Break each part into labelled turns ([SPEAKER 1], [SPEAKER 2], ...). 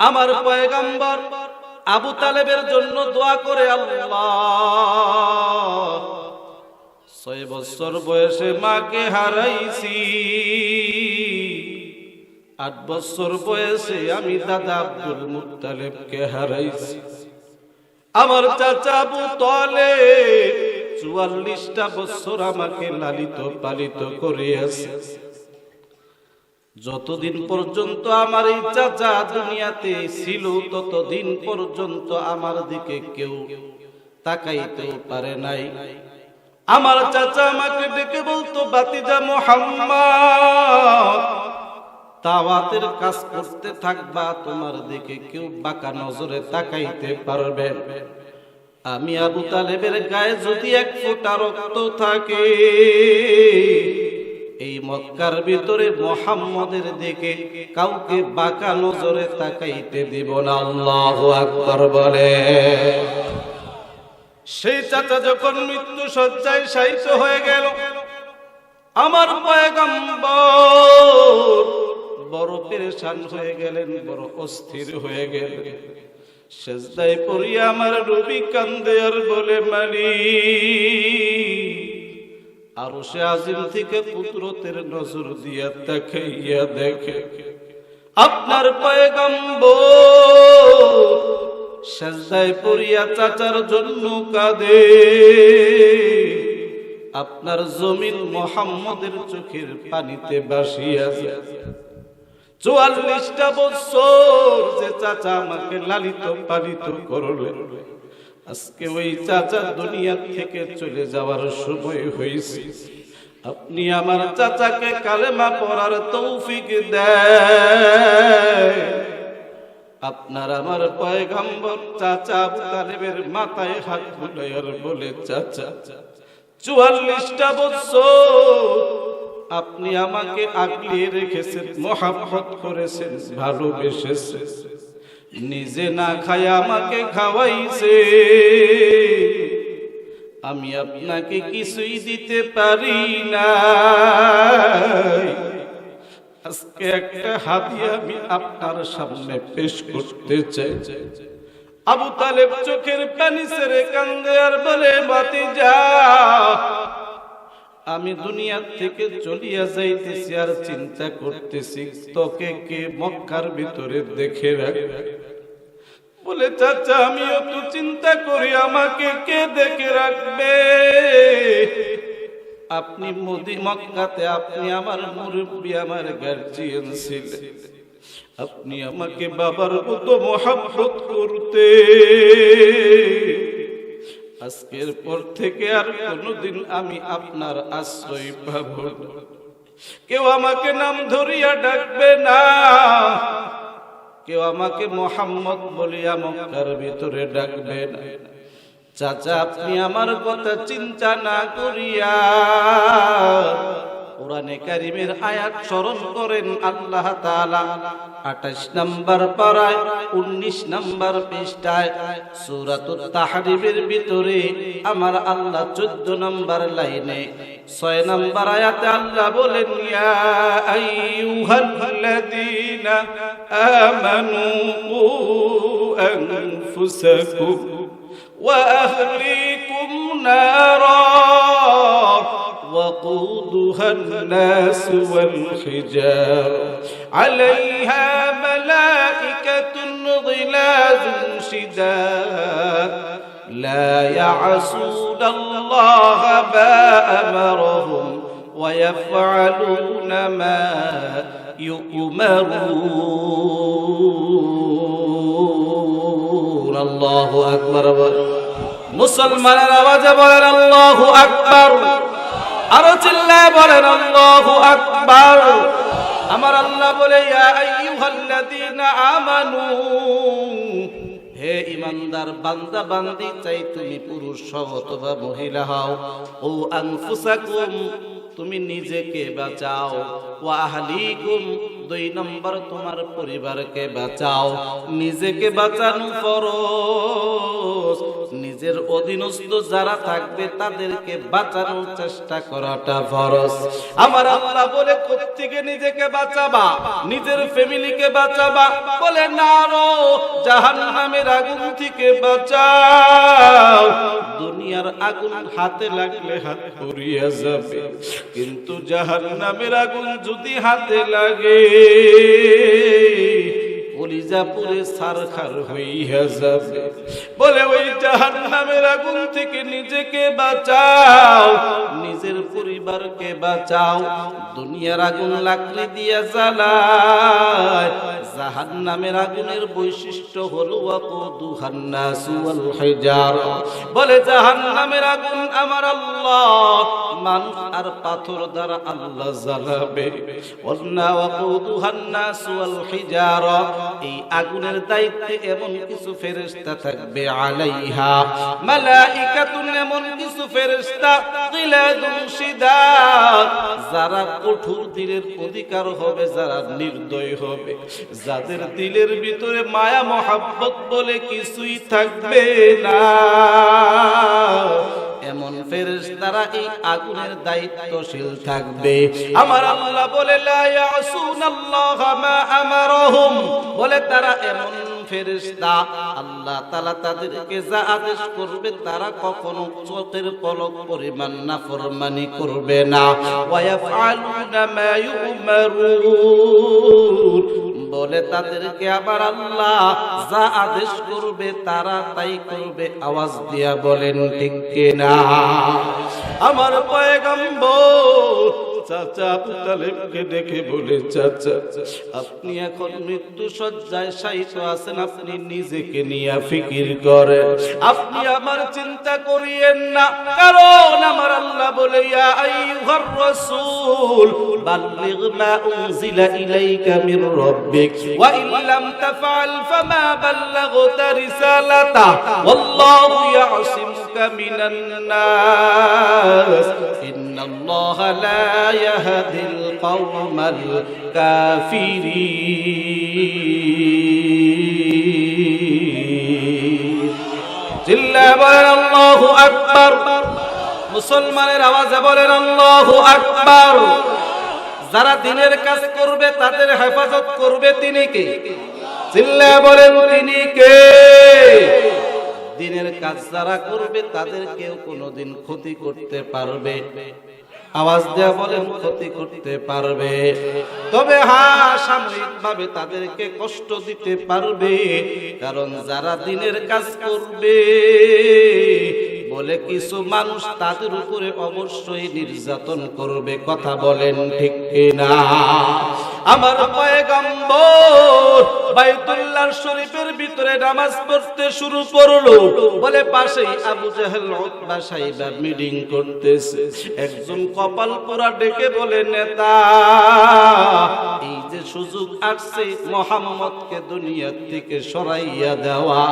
[SPEAKER 1] আমার পয়গাম্বর আবু তালেবের জন্য দোয়া করে আল্লাহ। ছয় বছর বয়সে মাকে হারাইছি। আট বছর বয়সে আমি দাদা আব্দুল মুত্তালেবকে হারাইছি। আমার চাচা আবু তলে চুয়াল্লিশটা বছর আমাকে লালিত পালিত করিয়াছে। যতদিন পর্যন্ত আমার এই চাচা দুনিয়াতে ছিল, ততদিন পর্যন্ত আমার দিকে কেউ তাকাইতেও পারে নাই। আমার চাচা আমাকে ডেকে বলতো বাতিজা মোহাম্মদ তাওয়াতের কাজ করতে থাকবা, তোমার দিকে কেউ বাঁকা নজরে তাকাইতে পারবে আমি আবু তালেবের গায়ে যদি এক ফোঁটা রক্ত থাকে এই মক্কার ভিতরে মোহাম্মদের দিকে কাউকে বাঁকা নজরে তাকাইতে দিব না, আল্লাহু আকবার বলে। সেই চাচা যখন মৃত্যু সজ্জায় শায়িত হয়ে গেল, আমার পয়গম্বর বড় পেরেশান হয়ে গেলেন, বড় অস্থির হয়ে গেলেন। সেজদায় পড়িয়া আমার রবি কান্দে আর বলে মালি আর সে আজিম থেকে কুদরতের নজর দিয়া দেখাইয়া দেখে, আপনার পয়গম্বর সেজদায় পড়িয়া চাচার জন্য কাঁদে। আপনার জমিন মোহাম্মদের চোখের পানিতে বাসিয়া চুয়াল্লিশটা বছর যে চাচা আমাকে লালিত পালিত করলে আজকে ওই চাচা দুনিয়া থেকে চলে যাওয়ার সময় হয়েছে। আপনি আমার চাচাকে কালেমা পড়ার তৌফিক দেয় আপনার আমার পয়গম্বর চাচা তালেবের মাথায় হাত বুলাইয়ার বলে, চাচা, চুয়াল্লিশটা বছর আপনি আমাকে আগলিয়ে রেখেছেন, মহাব্বত করেছেন, ভালোবেসেছেন। নিজে না খায় আমাকে খাওয়াইছে। আমি আপনাকে কিছুই দিতে পারি না আজকে একটা হাদিয়া আমি আপনার সামনে পেশ করতে চাই। আবু তালেব চোখের পানি সেরে কান্দে আর বলে, বাতি যা। আমি দুনিয়ার থেকে চলিয়া যাইতেছি আর চিন্তা করতেছি, তোকে কে মক্কার ভিতরে দেখে রাখবে বলে, চাচা, আমিও তো চিন্তা করি, আমাকে কে দেখে রাখবে? আপনি মোদি মক্কাতে, আপনি আমার মুরব্বী, আমার গার্জিয়ান ছিলেন। আপনি আমাকে বাবার মতো মহাব্বত করতে আজকের পর থেকে আর কোনোদিন আমি আপনার আশ্রয় পাব কেউ আমাকে নাম ধরিয়া ডাকবে না। কেউ আমাকে মোহাম্মদ বলিয়া মক্কার ভিতরে ডাকবে না। চাচা, আপনি আমার কথা চিন্তা না করিয়া কোরআনে কারিমের আয়াত স্মরণ করেন আল্লাহ তাআলা 28 নম্বর পারায় 19 নম্বর পৃষ্ঠায় সূরাতুত তাহরিমের ভিতরে আমার আল্লাহ 14 নম্বর লাইনে 6 নম্বর আয়াতে আল্লাহ বলেন ইয়া আইয়ুহাল্লাযীনা আমানু কু আনফুসাকুম وأهليكم نارا وقودها الناس والحجار عليها ملائكة غلاظ شداد لا يعصون الله ما أمرهم ويفعلون ما يؤمرون الله أكبر মুসলমানের আওয়াজে বলেন আল্লাহু আকবার আরও চিল্লায় বলেন, আল্লাহু আকবার। আমার আল্লাহ বলে, ইয়া আইয়ুহাল্লাযীনা আমানু। হে ইমানদার বান্দা, বান্দি, চাই তুমি পুরুষ হও অথবা মহিলা হও। ও আনফুসাকুম, তুমি নিজেকে বাঁচাও। ওয়া আহলিকুম, দুই নম্বর, তোমার পরিবারকে বাঁচাও। নিজেকে বাঁচানো ফরজ। নিজের অধীনস্থ যারা থাকবে তাদেরকে বাঁচানোর চেষ্টা করাটা ফরজ। আমার আল্লাহ বলে, কোত্থেকে নিজেকে বাঁচাবা? নিজের ফ্যামিলিকে বাঁচাবা? বলে, না রো, জাহান্নামের আগুন থেকে বাঁচাও। দুনিয়ার আগুন হাতে লাগলে হাত পুড়িয়া যাবে, কিন্তু জাহান্নামের আগুন যদি হাতে লাগে কলিজা পুরে সারখার হইয়া যাবে বলে ওই জাহান্নামের আগুন থেকে নিজেকে বাঁচাও, নিজের পরিবারকে বাঁচাও। দুনিয়ার আগুন লাকড়ি দিয়া জ্বালায়। জাহান্নামের আগুনের বৈশিষ্ট্য হলো ওয়াকুদুহান্নাসু ওয়াল হিজার। বলে জাহান্নামের আগুন আমার আল্লাহ মানুষ আর পাথর দ্বারা আল্লাহ জ্বালাবে। এই আগুনের দায়িত্বে এমন কিছু ফেরেশতা থাকবে আলাইহা। মালাইকাতুন এমন কিছু শিদাদ। যারা কঠোর দিলের অধিকার হবে, যারা নির্দয় হবে। যাদের দিলের ভিতরে মায়া, মহাব্বত বলে কিছুই থাকবে না। এমন ফেরেশতারা এই আগুনের দায়িত্বশীল থাকবে। আমার আল্লাহ বলে, লা ইয়াসুনাল্লাহ মা আমারহুম। বলে, তারা এমন ফেরেশতা, আল্লাহ তাআলা তাদেরকে যা আদেশ করবে তারা কখনো চোখের পলক পরিমাণ নাফরমানি করবে না। ওয়া ইয়াফআলুনা মা ইউমারুন। বলে তাদেরকে আবার আল্লাহ যা আদেশ করবে, তারা তাই করবে, আওয়াজ দিয়া বলেন, ঠিক না আমার পয়গম্বর চাচা, আবু তালেবকে দেখে বলে, চাচা, আপনি এখন মৃত্যু সজ্জায় শায়িত আছেন, আপনি নিজেকে নিয়ে ফিকির করেন। আপনি আমার চিন্তা করিয়েন না, কারণ আমার আল্লাহ বলে, ইয়া বাল্লিগ মা উনজিলা ইলাইকা মির রাব্বিক, ওয়া ইন লাম তাফআল ফামা বাল্লাগতা রিসালাতা, ওয়াল্লাহু ইয়াসিমুকা মিনান নাস ইন্নাল্লাহা লা ইয়াহদিল কওমাল কাফিরিন। চিল্লা বলেন আল্লাহু আকবার। মুসলমানের আওয়াজে বলেন আল্লাহু আকবার। যারা দিনের কাজ করবে, তাদের হেফাজত করবে তিনি কে? চিল্লা বলেন তিনি কে? দিনের কাজ যারা করবে তাদের কেউ কোনোদিন ক্ষতি করতে পারবে। আওয়াজ দেয়া বলেন, ক্ষতি করতে পারবে। তবে হ্যাঁ সাময়িক ভাবে তাদেরকে কষ্ট দিতে পারবে, কারণ যারা দিনের কাজ করবে, বলে কিছু মানুষ তাদের উপরে অবশ্যই নির্যাতন করবে, কথা বলেন ঠিক কিনা? আমার পয়গম্বর বাইতুল্লাহ শরীফের ভিতরে নামাজ পড়তে শুরু করল। বলে পাশেই আবু জাহেল উতবা সাহেবা মিটিং করতেছে। একজন কপাল পোড়া ডেকে বলে, নেতা, এই যে সুযোগ আসছে মোহাম্মদকে দুনিয়া থেকে সরাইয়া দেওয়া।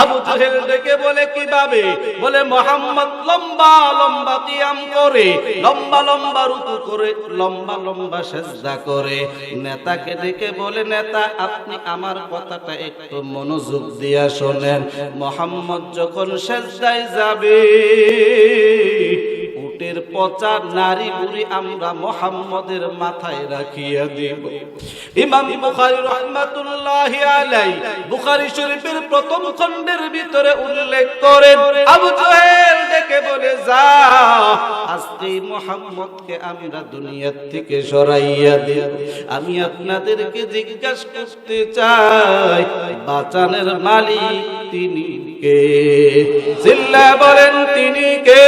[SPEAKER 1] আবু জাহেল ডেকে বলে, কীভাবে? বলে, মোহাম্মদ লম্বা লম্বা কিয়াম করে, লম্বা লম্বা রুকু করে, লম্বা লম্বা সেজদা করে। নেতাকে ডেকে বলে, নেতা, আপনি আমার কথাটা একটু মনোযোগ দিয়া শোনেন। মোহাম্মদ যখন শেষদায় যাবে উটের পচা নারী বুড়ি আমরা মোহাম্মদের মাথায় রাখিয়া দিব। ইমাম বুখারী রহমাতুল্লাহি আলাই বুখারী শরীফের প্রথম খণ্ডের ভিতরে উল্লেখ করেন, আবু জহেল ডেকে বলে যা আজকে মোহাম্মদকে আমরা দুনিয়ার থেকে সরাইয়া দেব। আমি আপনাদেরকে জিজ্ঞাসা করতে চাই, বাঁচানের মালিক তিনি কে? জিল্লা বলেন, তিনি কে?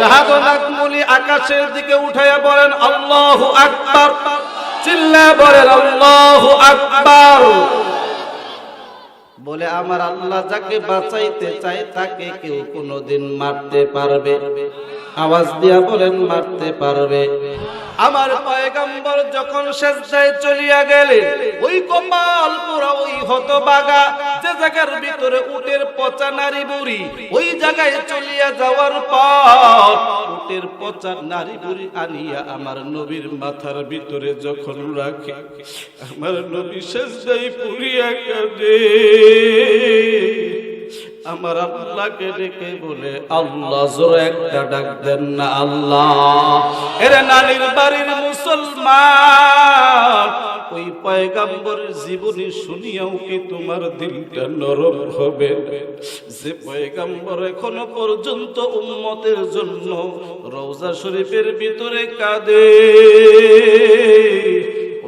[SPEAKER 1] শাহাদাত আকাশের দিকে উঠাইয়া বলেন, আল্লাহু আকবার। চিল্লা বলেন, আল্লাহু আকবার। বলে, আমার আল্লাহ যাকে বাঁচাইতে চাই তাকে কেউ কোনোদিন মারতে পারবে। আওয়াজ দিয়া বলেন, মারতে পারবে। আমার পয়গম্বর যখন সেজদায় চলিয়া গেলেন ওই কপাল পুরা ওই হতবাগা, যে জায়গার ভিতরে উটের পচা নারী বুড়ি, ওই জায়গায় চলিয়া যাওয়ার পর উটের পচা নারী বুড়ি আনিয়া আমার নবীর মাথার ভিতরে যখন রাখে, আমার নবী সেজদাই পুরিয়া কাঁদে আমার আল্লাহকে ডেকে বলে, আল্লাহ, জোরে একটা ডাক দেন না, আল্লাহ। এরে নানির বাড়ির মুসলমান, ওই পয়গাম্বরের জীবনী শুনিয়াও কি তোমার দিলটা নরম হবে? যে পয়গাম্বর এখনও পর্যন্ত উম্মতের জন্য রওজা শরীফের ভিতরে কাঁদে।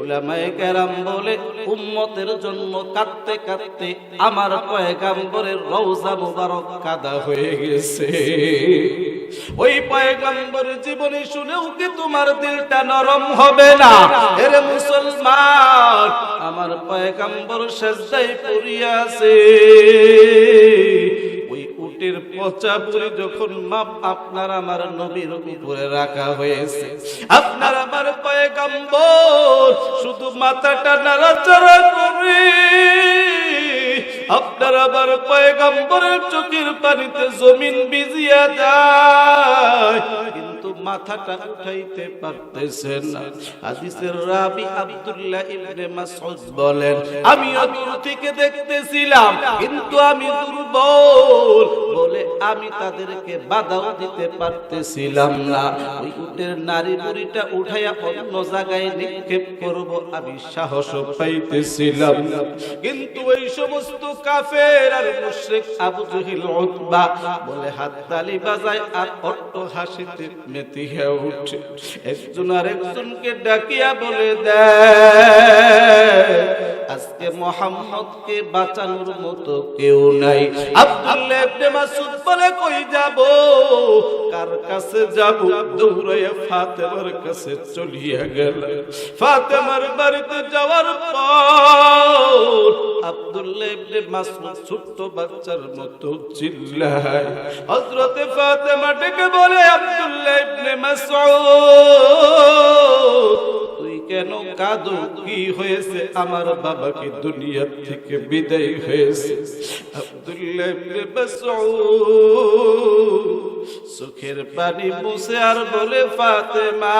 [SPEAKER 1] ওলামায়ে কেরাম বলে কাঁদতে কাঁদতে আমার পয়গাম্বরের রওজা মুবারক কাদা হয়ে গেছে। ওই পয়গাম্বরের জীবনী শুনেও কি তোমার দিলটা নরম হবে না? এরে মুসলমান, আমার পয়গাম্বর সেজদায় পড়িয়াছে ওই উটের পচা পুরে যখন মাপ আপনার আমার নবীর উপরে রাখা হয়েছে। আপনার আমার পয়গাম্বর, শুধু মাথাটা নাড়াচাড়া করে। আপনার আবার পয়গাম্বরের চোখের পানিতে জমিন বিজিয়া যায়। মাথাটা উঠাইতে পারতেছেন না। হাদিসের রাবি আব্দুল্লাহ ইবনে মাসউদ বলেন আমি দূর থেকে দেখতেছিলাম, কিন্তু আমি দুর্বল। বলে, আমি তাদেরকে বাধাও দিতে পারতেছিলাম না। ওই উটের নারী বুড়িটা উঠাইয়া অন্য জায়গায় নিক্ষেপ করব, আমি সাহস পাইতেছিলাম। না কিন্তু ওই সমস্ত কাফের আর মুশরিক আবু জহিল উতবা বলে হাততালি বাজায় আর অট্ট হাসিতে হয়ে উঠে। একজন আর একজনকে ডাকিয়া বলে দেয় আজকে মোহাম্মদকে বাঁচানোর মতো কেউ নাই। আব্দুল্লাহ বলে, কই যাব? কার কাছে যাব? দৌড়াইয়া ফাতেমার কাছে চলিয়া গেল। ফাতেমার বাড়িতে যাওয়ার পর আব্দুল্লাহ ইবনে ছোট্ট বাচ্চার মতো চিল্লায়। হযরতে ফাতেমা ডেকে বলে, আব্দুল্লাহ ইবনে মাসউদ কাঁদো কি হয়েছে? আমার বাবাকে দুনিয়া থেকে বিদায় হয়েছে? আব্দুল্লাহ ইবনে মাসউদ পানি মুছে আর বলে, ফাতেমা,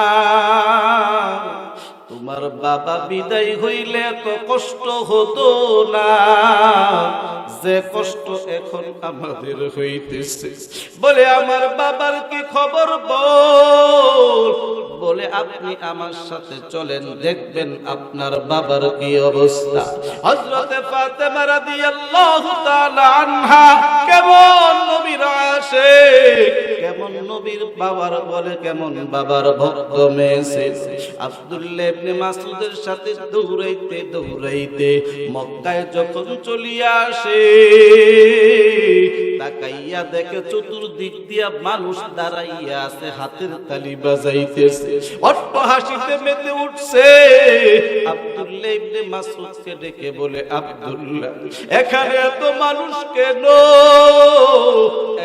[SPEAKER 1] তোমার বাবা বিদায় হইলে এত কষ্ট হতো না। যে কষ্ট এখন আমাদের হইতেছে। বলে, আমার বাবার কি খবর বল? বলে, আপনি আমার সাথে চলেন, দেখবেন আপনার বাবার কি অবস্থা। হযরতে ফাতেমা রাদিয়াল্লাহু তাআলা আনহা কেমন নবীর আশিক কেমন নবীর বাবার বলে, কেমন বাবার ভক্ত মেয়ে আব্দুল্লাহ ইবনে মাসউদের সাথে দৌড়াইতে দৌড়াইতে মক্কায় যখন চলিয়া আসে তাকাইয়া দেখে চতুর্দিক দিয়া মানুষ দাঁড়াইয়া আছে, হাতের তালি বাজাইতেছে। অট্ট হাসিতে মেতে উঠছে। আব্দুল্লাহ ইবনে মাসউদকে ডেকে বলে, আব্দুল্লাহ, এখানে এত মানুষ কেন?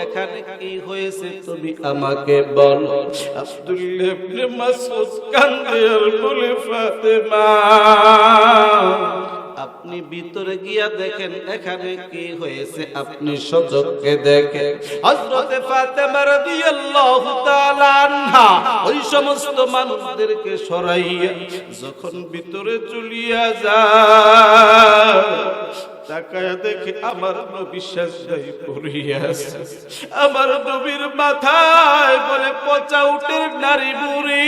[SPEAKER 1] এখানে কি হয়েছে তুমি আমাকে বলো। আব্দুল্লাহ ইবনে মাসউদ কান্দে আর বলে, ফাতেমা আপনি ভিতরে গিয়া দেখেন, এখানে কি হয়েছে? আপনি সজগকে দেখেন। হযরতে ফাতেমা রাদিয়াল্লাহু তাআলা আনহা ওই সমস্ত মানুষদেরকে সরাইয়া যখন ভিতরে চলিয়া যায়, তাকায়া দেখে আমার নবী সাজদায় আমার নবীর মাথায় বলে পচা উটের নারী বুড়ি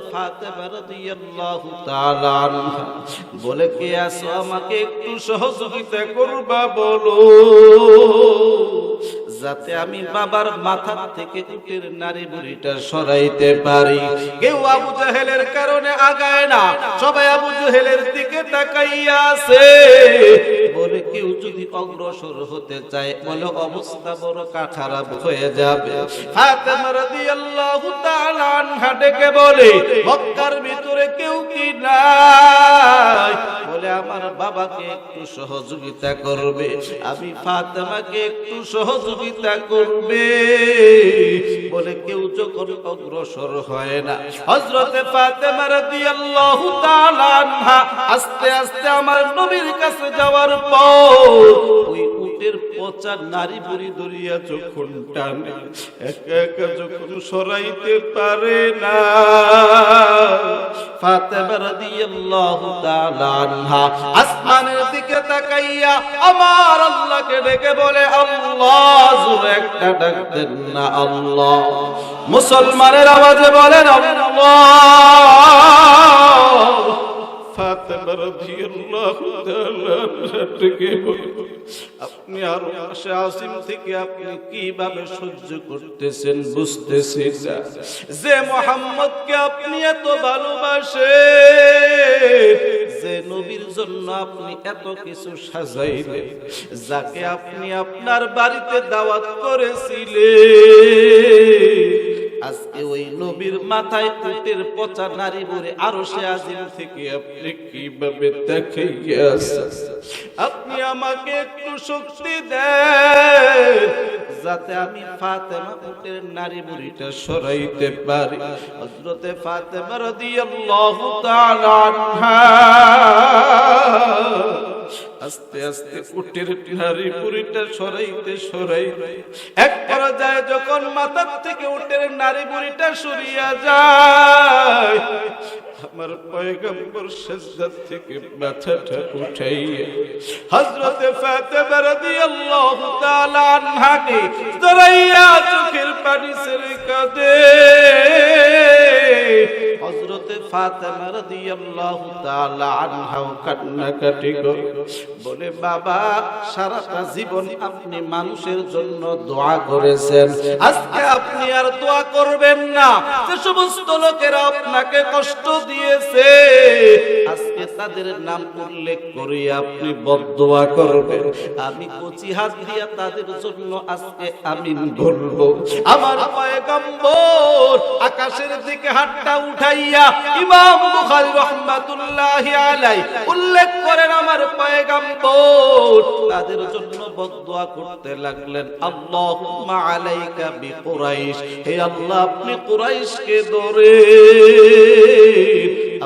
[SPEAKER 1] বলে, কে আসো আমাকে একটু সহযোগিতা করবা বলো? যাতে আমি বাবার মাথা থেকে উটের নারী বুড়িটা সরাইতে পারি। কেউ আবু জাহেলের কারণে আগায় না, সবাই আবু জাহেলের দিকে তাকাইয়া আছে। কেউ যদি অগ্রসর হতে চায়, বলে অবস্থা বড় খারাপ হয়ে যাবে। বলে, মক্কার ভিতরে কেউ কি আমার বাবাকে একটু সহযোগিতা করবে, আমি ফাতেমাকে একটু সহযোগিতা করবে। বলে কেউ যখন অগ্রসর হয় না, হযরতে ফাতেমা রাদিয়াল্লাহু তাআলা আস্তে আস্তে আমার নবীর কাছে যাওয়ার পর, ওই উটের পচা নারী বুড়ি ধরিয়া যখন টানে, একা একা যখন সরাইতে পারে না, ফাতেমা রাদিয়াল্লাহু তাআলা আনহা আসমানের দিকে তাকাইয়া আমার আল্লাহকে ডেকে বলে, আল্লাহ, জোরে একটা ডাক দেন না, আল্লাহ। মুসলমানের আওয়াজে বলেন, আল্লাহ। ফাতেমা রাদিয়াল্লাহু বলে, আপনি আর আসিম থেকে আপনি কীভাবে সহ্য করতেছেন বুঝতেছি না। যে মোহাম্মদকে আপনি এত ভালোবাসেন যে নবীর জন্য আপনি এত কিছু সাজাইলেন যাকে আপনি আপনার বাড়িতে দাওয়াত করেছিলেন আজকে ওই নবীর মাথায় উটের পচা নারী বলে আরও সে আজিম থেকে আপনি কীভাবে দেখাইয়াছেন আপনি আমাকে একটু শক্তি দেন, যাতে আমি ফাতেমা উটের নারী বুড়িটা সরাইতে পারি। হযরতে ফাতেমা রাদিয়াল্লাহু তাআলা আনহা আস্তে আস্তে উটের নারী বুড়িটা সরাইতে সরাইতে এক পর্যায়ে যখন মাথার থেকে উটের নারী বুড়িটা সরিয়া যায়, আমার পয়গম্বর সেজদার থেকে মাথাটা উঠাইয়া হযরতে ফাতেমা রাদিয়াল্লাহু তাআলা আনহাকে জড়াইয়া চোখের পানি ছেড়ে কাঁদে। ফাতেমা রাদিয়াল্লাহু তাআলা আনহাও বলে, বাবা, সারাটা জীবন আপনি মানুষের জন্য দোয়া করেছেন। আজকে আপনি আর দোয়া করবেন না। যে সমস্ত লোকেরা আপনাকে কষ্ট দিয়েছে, আজকে তাদের নাম উল্লেখ করে আপনি বদদোয়া করবেন। আমি কচি হাত দিয়া তাদের জন্য আজকে আমিন বলব। আমার আকাশের দিকে হাতটা উঠাইয়া ইমাম রাহমাতুল্লাহি আলাইহি উল্লেখ করেন, আমার তাদের জন্য করতে লাগলেন। আল্লাহুম্মা আলাইকা বিকুরাইশ হে আল্লাহ, আপনি কুরাইশকে ধরে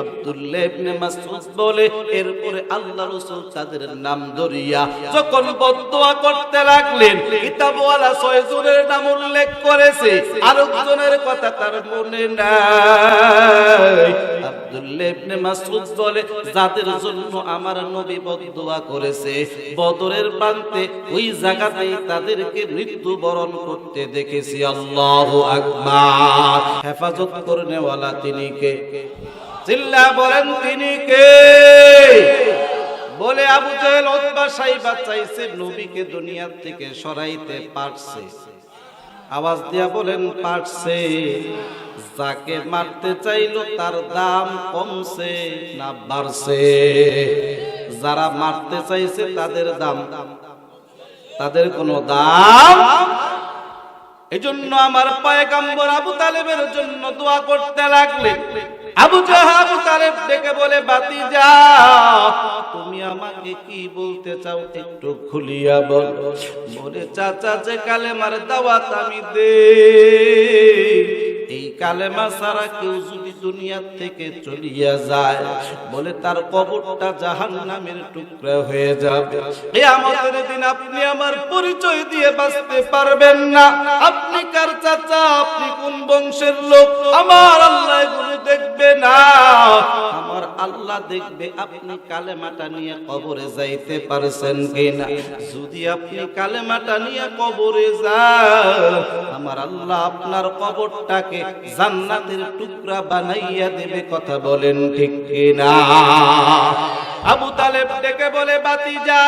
[SPEAKER 1] আব্দুল্লাহ ইবনে মাসউদ বলে, এরপরে আল্লাহ রাসূল তাদের নাম ধরিয়া যখন বদদোয়া করতে লাগলেন, কিতাবওয়ালা ছয় জনের নাম উল্লেখ করেছে। আরেকজনের কথা তার মনে নাই। হেফাজত করনেওয়ালা তিনি কে? চিল্লা বলেন তিনি কে? বলে আবু জাহেল ওতবা সাইবা চাইছে নবীকে দুনিয়া থেকে সরাইতে পারছে। আওয়াজ দিয়া বলেন, পারছে। যাকে মারতে চাইলো তার দাম কমছে না বাড়ছে। যারা মারতে চাইছে তাদের দাম, তাদের কোনো দাম? এজন্য আমার পয়গাম্বর আবু তালেবের জন্য দোয়া করতে লাগলেন আবু জাহা আবু তালেব ডেকে বলে, বাতি যা, তুমি আমাকে কি বলতে চাও একটু খুলিয়া বল। বলে, চাচা, যে কালেমার দাওয়াত আমি দে এই কালেমা সারা কেউ যদি দুনিয়া থেকে চলিয়া যায়, বলে তার কবরটা জাহান নামের টুকরা হয়ে যাবে। এ আমাদের দিন আপনি আমার পরিচয় দিয়ে বাঁচতে পারবেন না। আপনি কার চাচা? আপনি কোন বংশের লোক? আমার আল্লাহ আমার আল্লাহ দেখবে আপনি কালেমাটা নিয়ে কবরে যাইতে পারছেন কিনা? যদি আপনি কালেমাটা নিয়ে কবরে যান, আমার আল্লাহ আপনার কবরটাকে জান্নাতের টুকরা বানাইয়া দেবে, কথা বলেন ঠিক কিনা? আবু তালেব ডেকে বলে বাতি যা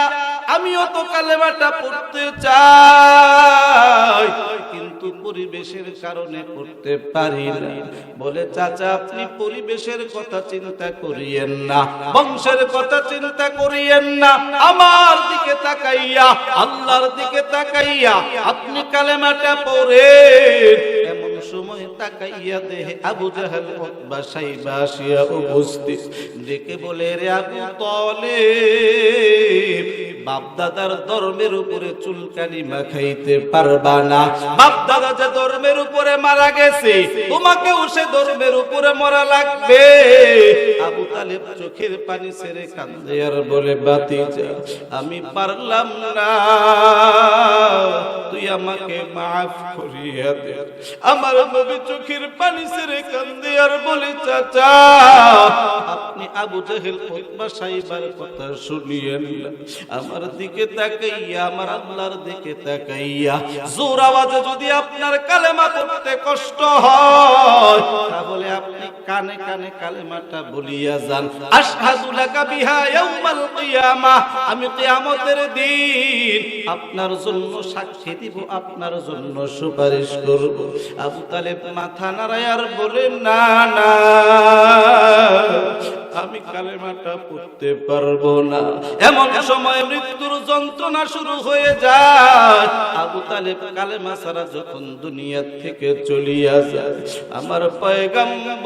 [SPEAKER 1] আমিও তো কালেমাটা পড়তে চাই কিন্তু পরিবেশের কারণে করতে পারি না। বলে, চাচা, আপনি পরিবেশের কথা চিন্তা করিয়েন না। বংশের কথা চিন্তা করিয়েন না। আমার দিকে তাকাইয়া, আল্লাহর দিকে তাকাইয়া আপনি কালেমাটা পড়ে তাকাইয়া দেহে আবু জাহাল উতবা সাইবা উপস্থিত। ডেকে বলে, রে আবু তলে বাপদাদার ধর্মের উপরে চুলকানি মাখাইতে পারবা না। বাপদাদা যে ধর্মের উপরে মারা গেছে, তোমাকেও সে ধর্মের উপরে মরা লাগবে। আবু তালেব চোখের পানি ছেড়ে কান্দে আর বলে বাতি আমি পারলাম না। তুই আমাকে মাফ করিয়া দে। আমার নবী চোখের পানি ছেড়ে কান্দে আর বলে, চাচা, আপনি আবু জাহেল উতবা সাইবার কথা শুনিয়েন আমার দিকে তাকাইয়া, আমার আল্লাহর দিকে তাকাইয়া জোর আওয়াজে যদি আপনার কালেমা পড়তে কষ্ট হয়, তাহলে আপনি কানে কানে কালেমাটা বলিয়া যান। আশহাদু লাকা বিহা ইয়াউমাল কিয়ামাহ আমি কিয়ামতের দিন আপনার জন্য সাক্ষী দিব, আপনার জন্য সুপারিশ করব। আবু তালেব মাথা নাড়ায় আর বলে, না না, আমি কালেমাটা পড়তে পারব না। এমন সময় মৃত্যুর যন্ত্রণা শুরু হয়ে যায়। আবু তালেব কালেমা ছাড়া যখন দুনিয়া থেকে চলিয়া যায়, আমার পয়গাম্ব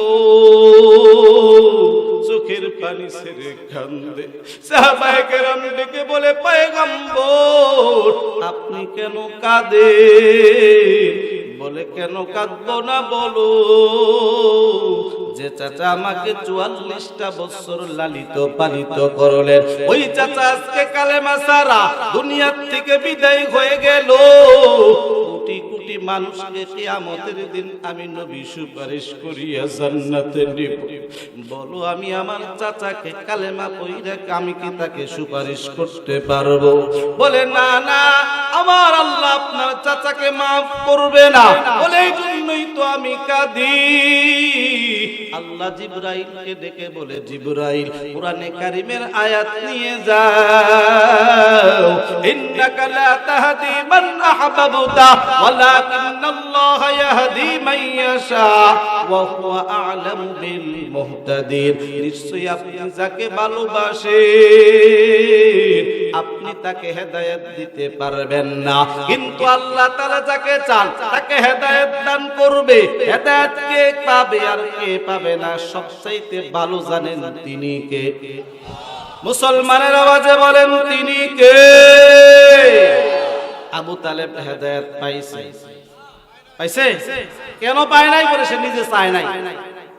[SPEAKER 1] চোখের পানি ছেড়ে কান্দে। সাহাবায়ে কেরাম ডেকে বলে, পয়গাম্বর, আপনি কেন কাঁদে বলে, কেন কাঁদব না বলো? যে চাচা আমাকে চুয়াল্লিশটা বছর লালিত পালিত করলেন। ওই চাচা আজকে কালেমা সারা দুনিয়ার থেকে বিদায় হয়ে গেল। কোটি কোটি মানুষকে কিয়ামতের দিন আমি নবী সুপারিশ করিয়া জান্নাতে নিব। বলো, আমি আমার চাচাকে কালেমা পইরা আমি কি তাকে সুপারিশ করতে পারব? বলে, না না, আমার আল্লাহ আপনার চাচাকে মাফ করবে না। বলে, এই জন্যই তো আমি কাঁদি। আল্লাহ জিব্রাইলকে ডেকে বলে, জিব্রাইল, কোরআনে কারিমের আয়াত নিয়ে যাও। ইন্নাকা লা তাহদি মান আহবাবতা। মান ইয়াশা, ওয়া হুয়া আ'লামু বিল মুহতাদিন। নিশ্চয়ই আপনি যাকে ভালোবাসেন, আপনি তাকে হেদায়েত দিতে পারবেন না। কিন্তু আল্লাহ তাআলা যাকে চান, তাকে হেদায়েত দান করবে। হেদায়েত কে পাবে আর কে পাবে না, সবচাইতে ভালো জানেন তিনি কে। মুসলমানের আওয়াজে বলেন, তিনি কে? আবু তালেব হেদায়ত পাইছে। পাইছে? কেন পায় নাই বলে সে নিজে চায় নাই?